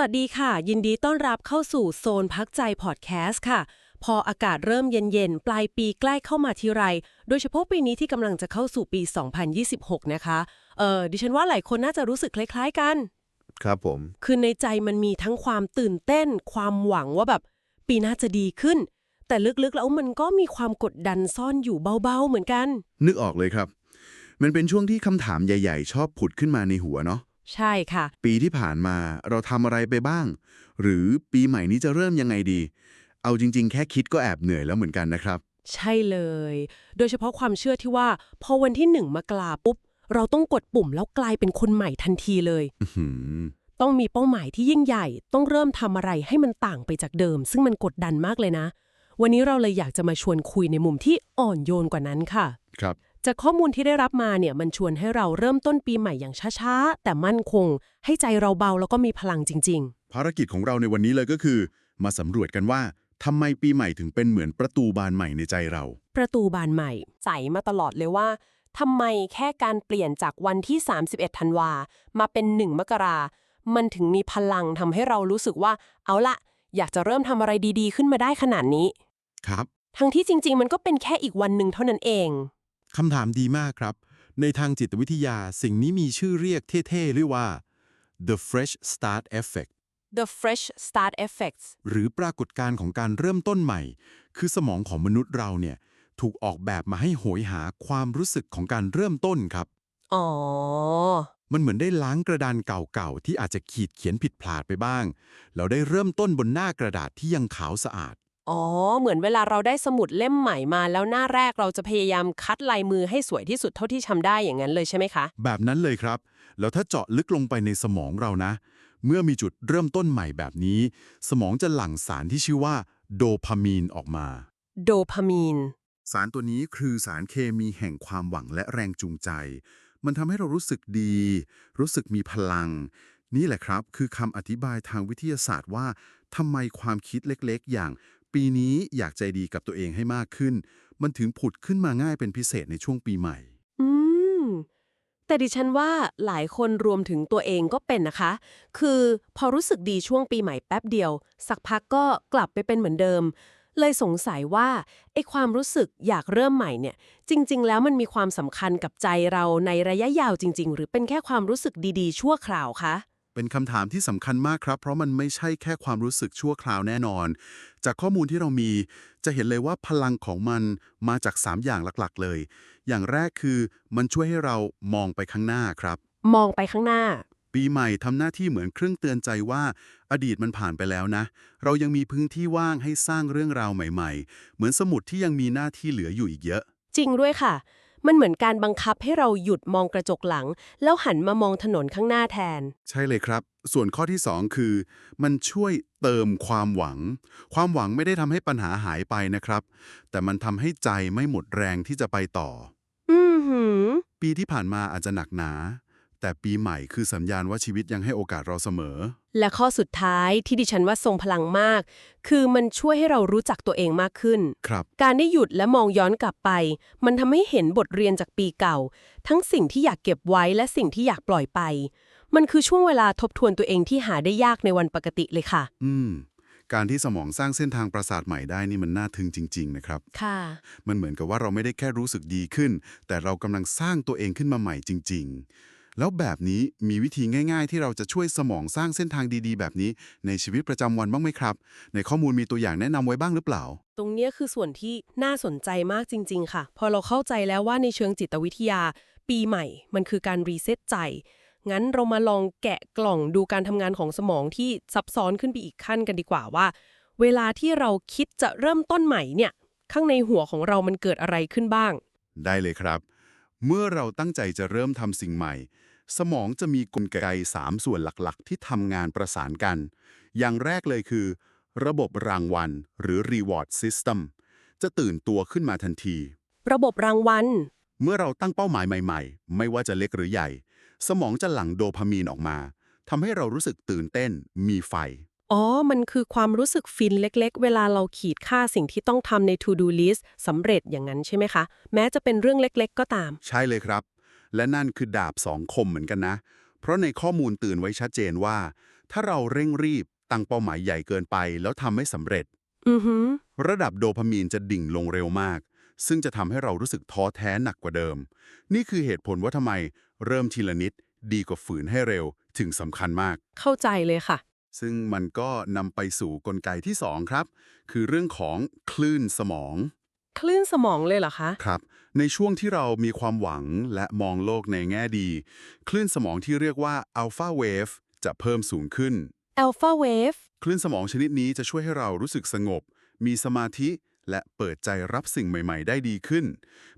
วัสดีค่ะ ยินดีต้อนรับเข้าสู่โซนพักใจพอดแคสต์ค่ะ พออากาศเริ่มเย็นๆ ปลายปีใกล้เข้ามาทีไร โดยเฉพาะปีนี้ที่กำลังจะเข้าสู่ปี 2026 นะคะเออดิฉันว่าหลายคนน่าจะรู้สึกคล้าย ๆกัน ครับผม คือในใจมันมีทั้งความตื่นเต้น ความหวังว่าแบบปีหน้าจะดีขึ้น แต่ลึกๆแล้วมันก็มีความกดดันซ่อนอยู่เบาๆเหมือนกัน นึกออกเลยครับ มันเป็นช่วงที่คำถามใหญ่ ๆ ชอบผุดขึ้นมาในหัวเนาะ ใช่ค่ะ ปีที่ผ่านมาเราทำอะไรไปบ้าง หรือปีใหม่นี้จะเริ่มยังไงดี เอาจริง ๆ แค่คิดก็แอบเหนื่อยแล้วเหมือนกันนะครับ ใช่เลย โดยเฉพาะความเชื่อที่ว่าพอวันที่หนึ่งมกราปุ๊บ เราต้องกดปุ่มแล้วกลายเป็นคนใหม่ทันทีเลย อื้อหือ ต้องมีเป้าหมายที่ยิ่งใหญ่ ต้องเริ่มทำอะไรให้มันต่างไปจากเดิม ซึ่งมันกดดันมากเลยนะ วันนี้เราเลยอยากจะมาชวนคุยในมุมที่อ่อนโยนกว่านั้นค่ะ ครับ จากข้อมูลที่ได้รับมาเนี่ยมันชวนให้เราเริ่มต้นปีใหม่อย่างช้าๆ แต่มั่นคง ให้ใจเราเบาแล้วก็มีพลังจริง ภารกิจของเราในวันนี้เลยก็คือ มาสำรวจกันว่าทำไมปีใหม่ถึงเป็นเหมือนประตูบานใหม่ในใจเรา ๆ ประตูบานใหม่ ใส่มาตลอดเลยว่าทำไมแค่การเปลี่ยนจากวันที่ 31 ธันวา มาเป็น 1 มกรา มันถึงมีพลังทำให้เรารู้สึกว่า เอาละอยากจะเริ่มทำอะไรดีๆ ขึ้นมาได้ขนาดนี้ ครับ ทั้งที่จริง ๆ มันก็เป็นแค่อีกวันหนึ่งเท่านั้นเอง คำถามดีมากครับ ในทางจิตวิทยาสิ่งนี้มีชื่อเรียกเท่ๆเรียกว่า the fresh start effect The fresh start effects หรือปรากฏการณ์ของการเริ่มต้นใหม่ คือสมองของมนุษย์เราเนี่ยถูกออกแบบมาให้โหยหาความรู้สึกของการเริ่มต้นครับ อ๋อ มันเหมือนได้ล้างกระดานเก่าๆ ที่อาจจะขีดเขียนผิดพลาดไปบ้างแล้วได้เริ่มต้นบนหน้ากระดาษที่ยังขาวสะอาด อ๋อ เหมือนเวลาเราได้สมุดเล่มใหม่มาแล้วหน้าแรกเราจะพยายามคัดลายมือให้สวยที่สุดเท่าที่ทำได้อย่างนั้นเลยใช่ไหมคะ แบบนั้นเลยครับ แล้วถ้าเจาะลึกลงไปในสมองเรานะ เมื่อมีจุดเริ่มต้นใหม่แบบนี้ สมองจะหลั่งสารที่ชื่อว่าโดพามีนออกมา โดพามีน สารตัวนี้คือสารเคมีแห่งความหวังและแรงจูงใจ มันทำให้เรารู้สึกดี รู้สึกมีพลัง นี่แหละครับ คือคำอธิบายทางวิทยาศาสตร์ว่าทำไมความคิดเล็กๆ อย่าง ปีนี้อยากใจดีกับตัวเองให้มากขึ้น มันถึงผุดขึ้นมาง่ายเป็นพิเศษในช่วงปีใหม่ อืม แต่ดิฉันว่าหลายคนรวมถึงตัวเองก็เป็นนะคะ คือพอรู้สึกดีช่วงปีใหม่แป๊บเดียว สักพักก็กลับไปเป็นเหมือนเดิม เลยสงสัยว่าไอ้ความรู้สึกอยากเริ่มใหม่เนี่ย จริง ๆ แล้วมันมีความสำคัญกับใจเราในระยะยาวจริง ๆ หรือเป็นแค่ความรู้สึกดีๆ ชั่วคราวคะ เป็นคำถามที่สำคัญมากครับ เพราะมันไม่ใช่แค่ความรู้สึกชั่วคราวแน่นอน จากข้อมูลที่เรามีจะเห็นเลยว่าพลังของมันมาจาก 3 อย่างหลักๆ เลย อย่างแรกคือมันช่วยให้เรามองไปข้างหน้าครับ มองไปข้างหน้า ปีใหม่ทำหน้าที่เหมือนเครื่องเตือนใจว่า อดีตมันผ่านไปแล้วนะ เรายังมีพื้นที่ว่างให้สร้างเรื่องราวใหม่ ๆ เหมือนสมุดที่ยังมีหน้าที่เหลืออยู่อีกเยอะ จริงด้วยค่ะ มันเหมือนการบังคับให้เราหยุดมองกระจกหลัง แล้วหันมามองถนนข้างหน้าแทน ใช่เลยครับ ส่วนข้อที่ 2 คือ มันช่วยเติมความหวัง ความหวังไม่ได้ทำให้ปัญหาหายไปนะครับ แต่มันทำให้ใจไม่หมดแรงที่จะไปต่อ อือหือ ปีที่ผ่านมาอาจจะหนักหนา แต่ปีใหม่คือสัญญาณว่าชีวิตยังให้โอกาสเราเสมอ และข้อสุดท้ายที่ดิฉันว่าทรงพลังมาก คือมันช่วยให้เรารู้จักตัวเองมากขึ้น ครับ การได้หยุดและมองย้อนกลับไป มันทำให้เห็นบทเรียนจากปีเก่า ทั้งสิ่งที่อยากเก็บไว้และสิ่งที่อยากปล่อยไป มันคือช่วงเวลาทบทวนตัวเองที่หาได้ยากในวันปกติเลยค่ะ อืม การที่สมองสร้างเส้นทางประสาทใหม่ได้นี่มันน่าทึ่งจริง ๆ นะครับ ค่ะ มันเหมือนกับว่าเราไม่ได้แค่รู้สึกดีขึ้น แต่เรากำลังสร้างตัวเองขึ้นมาใหม่จริง ๆ แล้วแบบนี้มีวิธีง่าย ๆ ที่เราจะช่วยสมองสร้างเส้นทางดีๆ แบบนี้ ในชีวิตประจำวันบ้างไหมครับ ในข้อมูลมีตัวอย่างแนะนำไว้บ้างหรือเปล่า ตรงเนี้ยคือส่วนที่น่าสนใจมากจริง ๆ ค่ะ พอเราเข้าใจแล้วว่าในเชิงจิตวิทยา ปีใหม่ มันคือการรีเซ็ตใจ งั้นเรามาลองแกะกล่องดูการทำงานของสมองที่ซับซ้อนขึ้นไปอีกขั้นกันดีกว่าว่า เวลาที่เราคิดจะเริ่มต้นใหม่เนี่ย ข้างในหัวของเรามันเกิดอะไรขึ้นบ้าง ได้เลยครับ เมื่อเราตั้งใจจะเริ่มทำสิ่งใหม่ สมองจะมีกลไก3ส่วนหลักๆ ที่ทำงานประสานกัน อย่างแรกเลยคือ ระบบรางวัล หรือ reward system จะตื่นตัวขึ้นมาทันที ระบบรางวัล เมื่อเราตั้งเป้าหมายใหม่ ๆ ไม่ว่าจะเล็กหรือใหญ่ สมองจะหลั่งโดพามีนออกมาทำให้เรารู้สึกตื่นเต้น มีไฟ อ๋อ มันคือความรู้สึกฟินเล็กๆ เวลาเราขีดค่าสิ่งที่ต้องทำใน to do list สำเร็จอย่างนั้นใช่ไหมคะ แม้จะเป็นเรื่องเล็กๆ ก็ตาม ใช่เลยครับ และนั่นคือดาบสองคมเหมือนกันนะ เพราะในข้อมูลเตือนไว้ชัดเจนว่า ถ้าเราเร่งรีบตั้งเป้าหมายใหญ่เกินไปแล้วทำไม่สำเร็จอือหือระดับโดพามีนจะดิ่งลงเร็วมาก ซึ่งจะทำให้เรารู้สึกท้อแท้หนักกว่าเดิม นี่คือเหตุผลว่าทำไมเริ่มทีละนิดดีกว่าฝืนให้เร็วถึงสำคัญมาก เข้าใจเลยค่ะ ซึ่งมันก็นำไปสู่กลไกที่ 2 ครับ คือเรื่องของคลื่นสมอง คลื่นสมองเลยเหรอคะ ครับ ในช่วงที่เรามีความหวังและมองโลกในแง่ดี คลื่นสมองที่เรียกว่าอัลฟาเวฟจะเพิ่มสูงขึ้น Alpha Wave คลื่นสมองชนิดนี้จะช่วยให้เรารู้สึกสงบ มีสมาธิ และเปิดใจรับสิ่งใหม่ ๆ ได้ดีขึ้น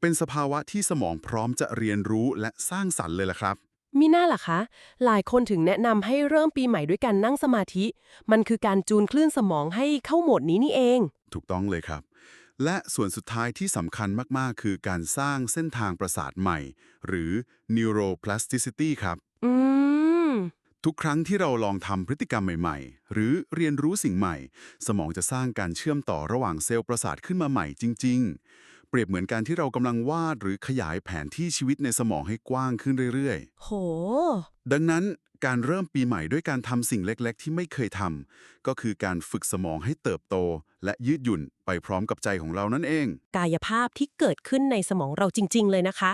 เป็นสภาวะที่สมองพร้อมจะเรียนรู้และสร้างสรรค์เลยล่ะครับมีหน้าล่ะคะ หลายคนถึงแนะนำให้เริ่มปีใหม่ด้วยการนั่งสมาธิ มันคือการจูนคลื่นสมองให้เข้าโหมดนี้นี่เอง ถูกต้องเลยครับ และส่วนสุดท้ายที่สำคัญมาก ๆ คือการสร้างเส้นทางประสาทใหม่ หรือ neuroplasticity ครับ อืม ทุกครั้งที่เราลองทำพฤติกรรมใหม่ ๆ หรือเรียนรู้สิ่งใหม่ สมองจะสร้างการเชื่อมต่อระหว่างเซลล์ประสาทขึ้นมาใหม่จริง ๆ เปรียบเหมือนการที่เรากำลังวาดหรือขยายแผนที่ชีวิตในสมองให้กว้างขึ้นเรื่อยโหๆดังนั้นการเริ่มปีใหม่ด้วยการทำสิ่งเล็กๆ ที่ไม่เคยทำก็คือการฝึกสมองให้เติบโต และยืดหยุ่นไปพร้อมกับใจของเรานั่นเอง กายภาพที่เกิดขึ้นในสมองเราจริง ๆ เลยนะคะ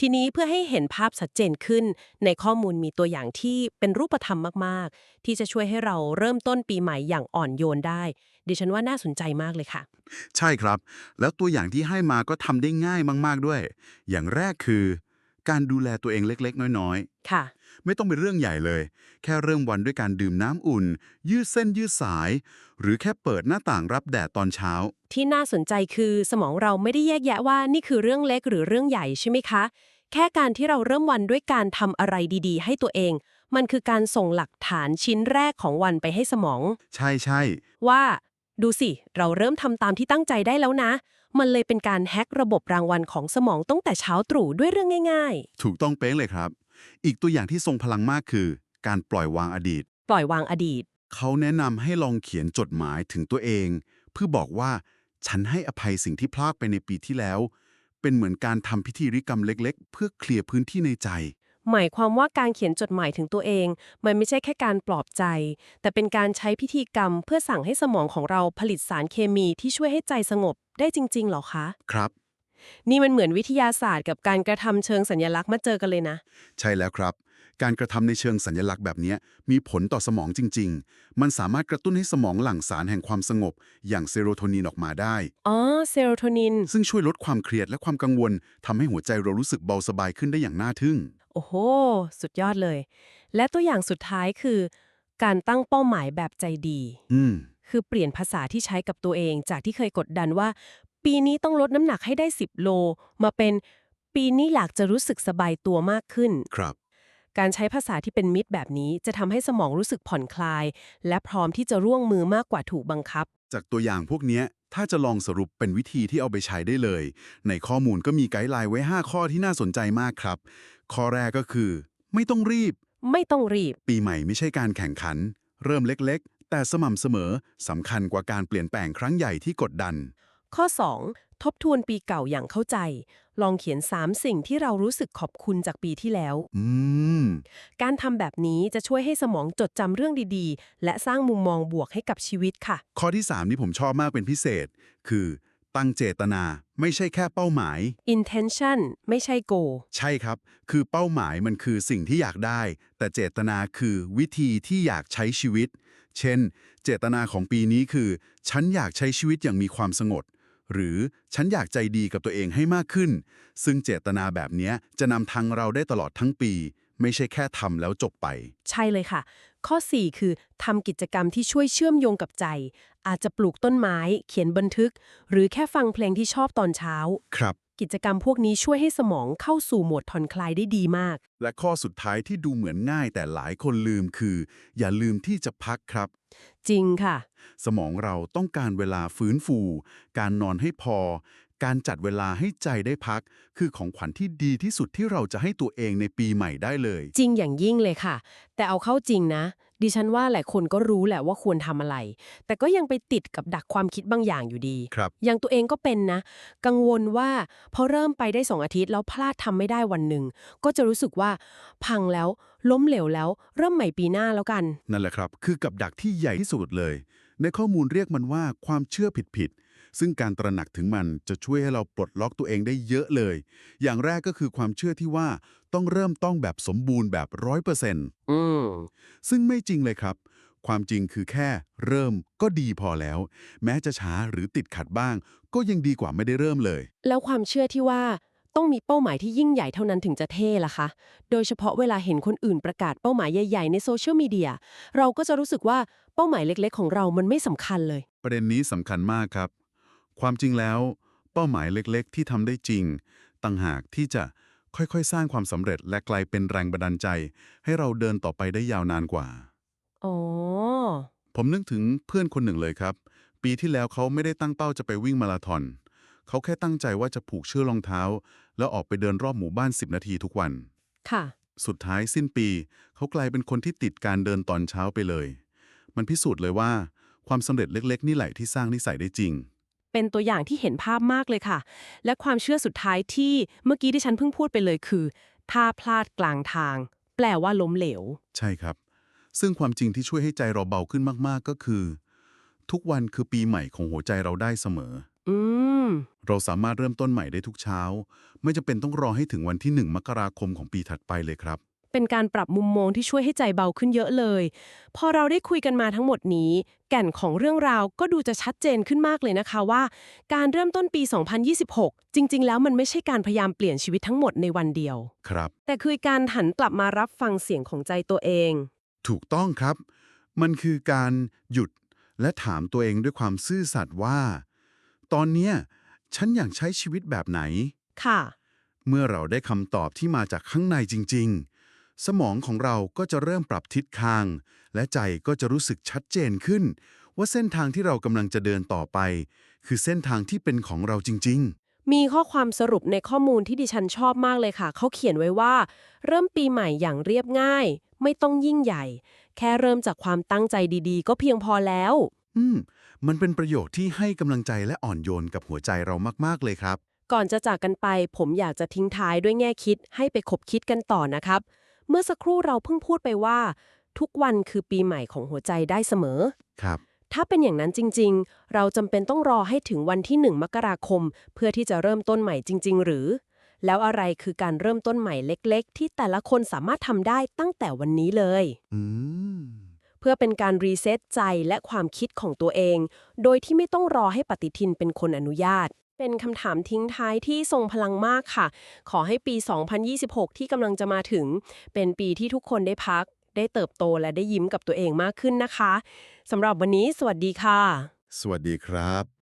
ทีนี้เพื่อให้เห็นภาพชัดเจนขึ้น ในข้อมูลมีตัวอย่างที่เป็นรูปธรรมมาก ๆ ที่จะช่วยให้เราเริ่มต้นปีใหม่อย่างอ่อนโยนได้ ดิฉันว่าน่าสนใจมากเลยค่ะ ใช่ครับ แล้วตัวอย่างที่ให้มาก็ทำได้ง่ายมาก ๆ ด้วย อย่างแรกคือ การดูแลตัวเองเล็ก ๆ น้อยๆค่ะไม่ต้องเป็นเรื่องใหญ่เลย แค่เริ่มวันด้วยการดื่มน้ำอุ่น ยืดเส้นยืดสาย หรือแค่เปิดหน้าต่างรับแดดตอนเช้า ที่น่าสนใจคือสมองเราไม่ได้แยกแยะว่านี่คือเรื่องเล็กหรือเรื่องใหญ่ใช่ไหมคะ แค่การที่เราเริ่มวันด้วยการทำอะไรดีๆ ให้ตัวเอง มันคือการส่งหลักฐานชิ้นแรกของวันไปให้สมอง ใช่ใช่ว่า ดูสิ เราเริ่มทำตามที่ตั้งใจได้แล้วนะ มันเลยเป็นการแฮ็กระบบรางวัลของสมองตั้งแต่เช้าตรู่ด้วยเรื่องง่าย ถูกต้องเป๊ะเลยครับ อีกตัวอย่างที่ทรงพลังมากคือ การปล่อยวางอดีต ๆ ปล่อยวางอดีต เขาแนะนำให้ลองเขียนจดหมายถึงตัวเอง เพื่อบอกว่าฉันให้อภัยสิ่งที่พลาดไปในปีที่แล้ว เป็นเหมือนการทำพิธีริกรรมเล็ก ๆ เพื่อเคลียร์พื้นที่ในใจ หมายความว่าการเขียนจดหมายถึงตัวเอง มันไม่ใช่แค่การปลอบใจ แต่เป็นการใช้พิธีกรรมเพื่อสั่งให้สมองของเราผลิตสารเคมีที่ช่วยให้ใจสงบได้จริงๆเหรอคะ ครับ นี่มันเหมือนวิทยาศาสตร์กับการกระทำเชิงสัญลักษณ์มาเจอกันเลยนะ ใช่แล้วครับ การกระทำในเชิงสัญลักษณ์แบบนี้มีผลต่อสมองจริง ๆ มันสามารถกระตุ้นให้สมองหลั่งสารแห่งความสงบ อย่างเซโรโทนินออกมาได้ อ๋อ เซโรโทนิน ซึ่งช่วยลดความเครียดและความกังวลทำให้หัวใจเรารู้สึกเบาสบายขึ้นได้อย่างน่าทึ่ง โอ้โห สุดยอดเลย และตัวอย่างสุดท้ายคือ การตั้งเป้าหมายแบบใจดี อืม คือเปลี่ยนภาษาที่ใช้กับตัวเองจากที่เคยกดดันว่า ปีนี้ต้องลดน้ำหนักให้ได้ 10 โล มาเป็นปีนี้อยากจะรู้สึกสบายตัวมากขึ้น ครับ การใช้ภาษาที่เป็นมิตรแบบนี้จะทำให้สมองรู้สึกผ่อนคลาย และพร้อมที่จะร่วงมือมากกว่าถูกบังคับ จากตัวอย่างพวกเนี้ย ถ้าจะลองสรุปเป็นวิธีที่เอาไปใช้ได้เลย ในข้อมูลก็มีไกด์ไลน์ไว้ 5 ข้อที่น่าสนใจมากครับ ข้อแรกก็คือ ไม่ต้องรีบ ไม่ต้องรีบ ปีใหม่ไม่ใช่การแข่งขัน เริ่มเล็กๆ แต่สม่ำเสมอสำคัญกว่าการเปลี่ยนแปลงครั้งใหญ่ที่กดดัน ข้อ 2. ทบทวนปีเก่าอย่างเข้าใจ ลองเขียน 3 สิ่งที่เรารู้สึกขอบคุณจากปีที่แล้ว อืม การทำแบบนี้จะช่วยให้สมองจดจำเรื่องดีๆ และสร้างมุมมองบวกให้กับชีวิตค่ะ ข้อที่3ที่ผมชอบมากเป็นพิเศษ คือ ตั้งเจตนา ไม่ใช่แค่เป้าหมาย intention ไม่ใช่ goal ใช่ครับ คือเป้าหมายมันคือสิ่งที่อยากได้ แต่เจตนาคือวิธีที่อยากใช้ชีวิต เช่น เจตนาของปีนี้คือ ฉันอยากใช้ชีวิตอย่างมีความสงบหรือฉันอยากใจดีกับตัวเองให้มากขึ้น ซึ่งเจตนาแบบเนี้ยจะนำทางเราได้ตลอดทั้งปี ไม่ใช่แค่ทำแล้วจบไป ใช่เลยค่ะ ข้อ 4 คือทำกิจกรรมที่ช่วยเชื่อมโยงกับใจ อาจจะปลูกต้นไม้ เขียนบันทึก หรือแค่ฟังเพลงที่ชอบตอนเช้า ครับ กิจกรรมพวกนี้ช่วยให้สมองเข้าสู่โหมดผ่อนคลายได้ดีมาก และข้อสุดท้ายที่ดูเหมือนง่ายแต่หลายคนลืมคือ อย่าลืมที่จะพักครับ จริงค่ะ สมองเราต้องการเวลาฟื้นฟู การนอนให้พอ การจัดเวลาให้ใจได้พัก คือของขวัญที่ดีที่สุดที่เราจะให้ตัวเองในปีใหม่ได้เลย จริงอย่างยิ่งเลยค่ะ แต่เอาเข้าจริงนะ ดิฉันว่าหลายคนก็รู้แหละว่าควรทำอะไร แต่ก็ยังไปติดกับดักความคิดบางอย่างอยู่ดี ครับ อย่างตัวเองก็เป็นนะ กังวลว่าพอเริ่มไปได้สองอาทิตย์แล้วพลาดทำไม่ได้วันหนึ่ง ก็จะรู้สึกว่าพังแล้วล้มเหลวแล้ว เริ่มใหม่ปีหน้าแล้วกัน นั่นแหละครับ คือกับดักที่ใหญ่ที่สุดเลย ในข้อมูลเรียกมันว่าความเชื่อผิดๆ ซึ่งการตระหนักถึงมันจะช่วยให้เราปลดล็อกตัวเองได้เยอะเลย อย่างแรกก็คือความเชื่อที่ว่า ต้องเริ่มต้องแบบสมบูรณ์แบบร้อยเปอร์เซ็นต์อืมซึ่งไม่จริงเลยครับ ความจริงคือแค่เริ่มก็ดีพอแล้ว แม้จะช้าหรือติดขัดบ้าง ก็ยังดีกว่าไม่ได้เริ่มเลย แล้วความเชื่อที่ว่าต้องมีเป้าหมายที่ยิ่งใหญ่เท่านั้นถึงจะเท่ล่ะคะ โดยเฉพาะเวลาเห็นคนอื่นประกาศเป้าหมายใหญ่ๆในโซเชียลมีเดีย เราก็จะรู้สึกว่าเป้าหมายเล็กๆ ของเรามันไม่สำคัญเลย ประเด็นนี้สำคัญมากครับ ความจริงแล้ว เป้าหมายเล็กๆ ที่ทำได้จริง ต่างหากที่จะ ค่อยๆ สร้างความสำเร็จและกลายเป็นแรงบันดาลใจ ให้เราเดินต่อไปได้ยาวนานกว่า อ๋อ ผมนึกถึงเพื่อนคนหนึ่งเลยครับ ปีที่แล้วเขาไม่ได้ตั้งเป้าจะไปวิ่งมาราธอนเขาแค่ตั้งใจว่าจะผูกเชือกรองเท้า แล้วออกไปเดินรอบหมู่บ้าน 10 นาทีทุกวัน ค่ะ สุดท้ายสิ้นปี เขากลายเป็นคนที่ติดการเดินตอนเช้าไปเลย มันพิสูจน์เลยว่า ความสำเร็จเล็ก ๆ นี่แหละที่สร้างนิสัยได้จริง เป็นตัวอย่างที่เห็นภาพมากเลยค่ะ และความเชื่อสุดท้ายที่เมื่อกี้ที่ฉันเพิ่งพูดไปเลยคือ ถ้าพลาดกลางทาง แปลว่าล้มเหลว ใช่ครับ ซึ่งความจริงที่ช่วยให้ใจเราเบาขึ้นมากๆก็คือ ทุกวันคือปีใหม่ของหัวใจเราได้เสมอ อืม เราสามารถเริ่มต้นใหม่ได้ทุกเช้า ไม่จำเป็นต้องรอให้ถึงวันที่ 1 มกราคมของปีถัดไปเลยครับ เป็นการปรับมุมมองที่ช่วยให้ใจเบาขึ้นเยอะเลย พอเราได้คุยกันมาทั้งหมดนี้ แก่นของเรื่องราวก็ดูจะชัดเจนขึ้นมากเลยนะคะว่า การเริ่มต้นปี 2026 จริง ๆ แล้วมันไม่ใช่การพยายามเปลี่ยนชีวิตทั้งหมดในวันเดียว ครับ แต่คือการหันกลับมารับฟังเสียงของใจตัวเอง ถูกต้องครับ มันคือการหยุดและถามตัวเองด้วยความซื่อสัตย์ว่า ตอนเนี้ยฉันอยากใช้ชีวิตแบบไหน ค่ะ เมื่อเราได้คำตอบที่มาจากข้างในจริง ๆ สมองของเราก็จะเริ่มปรับทิศทาง และใจก็จะรู้สึกชัดเจนขึ้น ว่าเส้นทางที่เรากำลังจะเดินต่อไป คือเส้นทางที่เป็นของเราจริงมีข้อความสรุปในข้อมูลที่ดิฉันชอบมากเลยค่ะ เขาเขียนไว้ว่า เริ่มปีใหม่อย่างเรียบง่าย ไม่ต้องยิ่งใหญ่ แค่เริ่มจากความตั้งใจดีๆ ก็เพียงพอแล้วๆอืม มันเป็นประโยคที่ให้กำลังใจและอ่อนโยนกับหัวใจเรามากๆเลยครับ ก่อนจะจากกันไป ผมอยากจะทิ้งท้ายด้วยแง่คิดให้ไปคบคิดกันต่อนะครับ เมื่อสักครู่เราเพิ่งพูดไปว่า ทุกวันคือปีใหม่ของหัวใจได้เสมอ ครับ ถ้าเป็นอย่างนั้นจริง ๆ เราจำเป็นต้องรอให้ถึงวันที่ 1 มกราคม เพื่อที่จะเริ่มต้นใหม่จริง ๆ หรือ แล้วอะไรคือการเริ่มต้นใหม่เล็ก ๆ ที่แต่ละคนสามารถทำได้ตั้งแต่วันนี้เลย อืม เพื่อเป็นการรีเซ็ตใจและความคิดของตัวเอง โดยที่ไม่ต้องรอให้ปฏิทินเป็นคนอนุญาต เป็นคำถามทิ้งท้ายที่ทรงพลังมากค่ะ ขอให้ปี 2026 ที่กำลังจะมาถึง เป็นปีที่ทุกคนได้พัก ได้เติบโตและได้ยิ้มกับตัวเองมากขึ้นนะคะสำหรับวันนี้ สวัสดีค่ะ สวัสดีครับ